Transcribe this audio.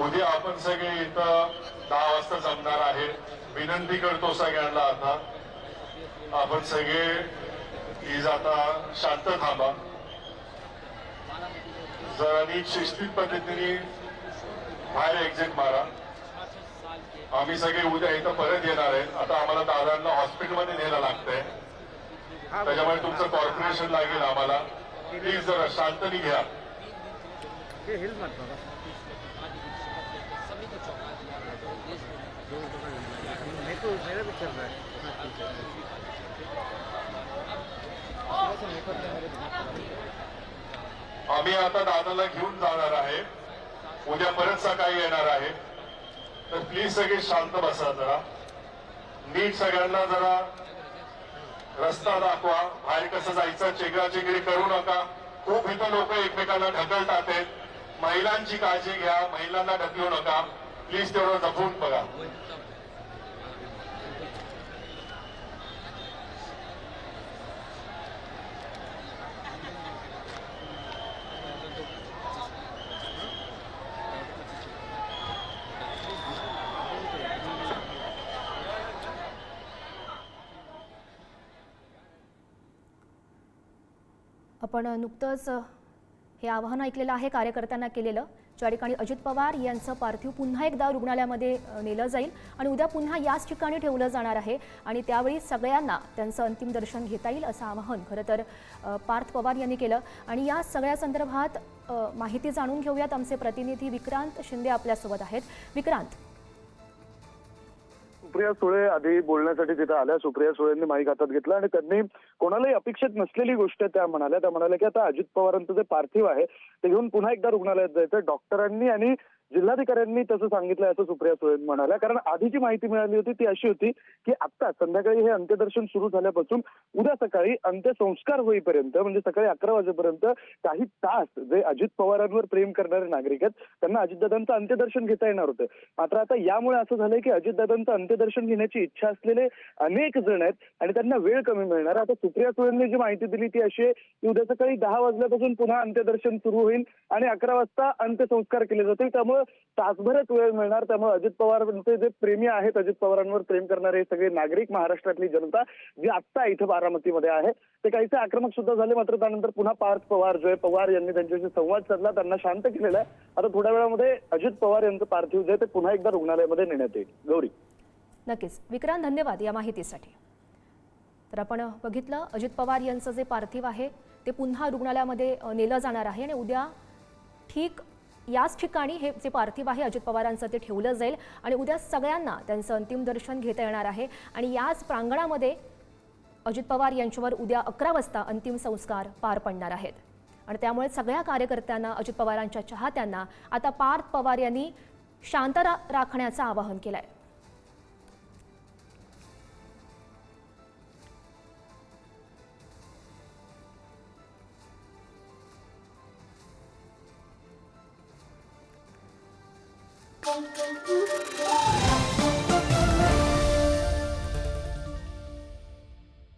उद्या आपण सगळे इथं दहा वाजता जमणार आहे. विनंती करतो सगळ्यांना आता. आपण सगळे प्लीज आता शांत थांबा. जरा नीट शिस्तीत पद्धतीने बाहेर एक्झिट मारा. आम्ही सगळे उद्या इथं परत येणार आहे. आता आम्हाला दादांना हॉस्पिटलमध्ये न्यायला लागतंय. त्याच्यामुळे तुमचं कॉर्पोरेशन लागेल आम्हाला. प्लीज जरा शांतनी घ्या. हे हेल्प मत बाबा मैं तो मेरा भी चल रहा है. आम्ही आता दादाला घेऊन जाणार आहे. उद्या परत सकाळी येणार आहे. तर प्लीज सगळे शांत बसा जरा. नीट सगळ्यांना जरा रस्ता दाखवा. बाहेर कसं जायचं चेगरा चेगरी करू नका. खूप इथं लोक एकमेकांना ढकलतात आहेत. महिलांची काळजी घ्या महिलांना ढकलू नका. प्लीज तेवढं जपून बघा. आपण नुकतंच हे आवाहन ऐकलेलं आहे कार्यकर्त्यांना केलेलं. ज्या ठिकाणी अजित पवार यांचं पार्थिव पुन्हा एकदा रुग्णालयामध्ये नेलं जाईल आणि उद्या पुन्हा याच ठिकाणी ठेवलं जाणार आहे आणि त्यावेळी सगळ्यांना त्यांचं अंतिम दर्शन घेता येईल असं आवाहन खरं तर पार्थ पवार यांनी केलं. आणि या सगळ्या संदर्भात माहिती जाणून घेऊयात आमचे प्रतिनिधी विक्रांत शिंदे आपल्यासोबत आहेत. विक्रांत. सुप्रिया सुळे आधी बोलण्यासाठी तिथे आल्या. सुप्रिया सुळेंनी माईक हातात घेतला आणि त्यांनी कोणालाही अपेक्षित नसलेली गोष्ट त्या म्हणाल्या. त्या म्हणाल्या की आता अजित पवारांचं जे पार्थिव आहे ते घेऊन पुन्हा एकदा रुग्णालयात जायचं डॉक्टरांनी आणि जिल्हाधिकाऱ्यांनी तसं सांगितलं असं सुप्रिया सुळे म्हणाल्या. कारण आधीची माहिती मिळाली होती ती अशी होती की आता संध्याकाळी हे अंत्यदर्शन सुरू झाल्यापासून उद्या सकाळी अंत्यसंस्कार होईपर्यंत म्हणजे सकाळी अकरा वाजेपर्यंत काही तास जे अजित पवारांवर प्रेम करणारे नागरिक आहेत त्यांना अजितदादांचं अंत्यदर्शन घेता येणार होतं. मात्र आता यामुळे असं झालंय की अजितदादांचं अंत्यदर्शन घेण्याची इच्छा असलेले अनेक जण आहेत आणि त्यांना वेळ कमी मिळणार. आता सुप्रिया सुळेंनी जी माहिती दिली ती अशी आहे की उद्या सकाळी दहा वाजल्यापासून पुन्हा अंत्यदर्शन सुरू होईल आणि अकरा वाजता अंत्यसंस्कार केले जातील. त्यामुळे तासभरच वेळ मिळणार. त्यामुळे अजित पवारांचे जे प्रेमी आहेत अजित पवारांवर प्रेम करणारे सगळे नागरिक महाराष्ट्रातली जनता जी आत्ता इथं बारामतीमध्ये आहे ते काहीसे आक्रमक सुद्धा झाले. मात्र त्यानंतर पुन्हा पार्थ पवार जय पवार यांनी त्यांच्याशी संवाद साधला. त्यांना शांत केलेला आहे. आता थोड्या वेळामध्ये अजित पवार यांचं पार्थिव जे ते पुन्हा एकदा रुग्णालयामध्ये नेण्यात येईल. गौरी. नक्कीच. विक्रांत धन्यवाद या माहितीसाठी. तर आपण बघितलं अजित पवार यांचं जे पार्थिव आहे ते पुन्हा रुग्णालयामध्ये नेलं जाणार आहे आणि उद्या ठीक याच ठिकाणी हे जे पार्थिव आहे अजित पवारांचं ते ठेवलं जाईल आणि उद्या सगळ्यांना त्यांचं अंतिम दर्शन घेता येणार आहे. आणि याच प्रांगणामध्ये अजित पवार यांच्यावर उद्या अकरा वाजता अंतिम संस्कार पार पडणार आहेत. आणि त्यामुळे सगळ्या कार्यकर्त्यांना अजित पवारांच्या चाहत्यांना आता पार्थ पवार यांनी शांत रा राखण्याचं आवाहन केलं आहे Bom, bom, bom, bom.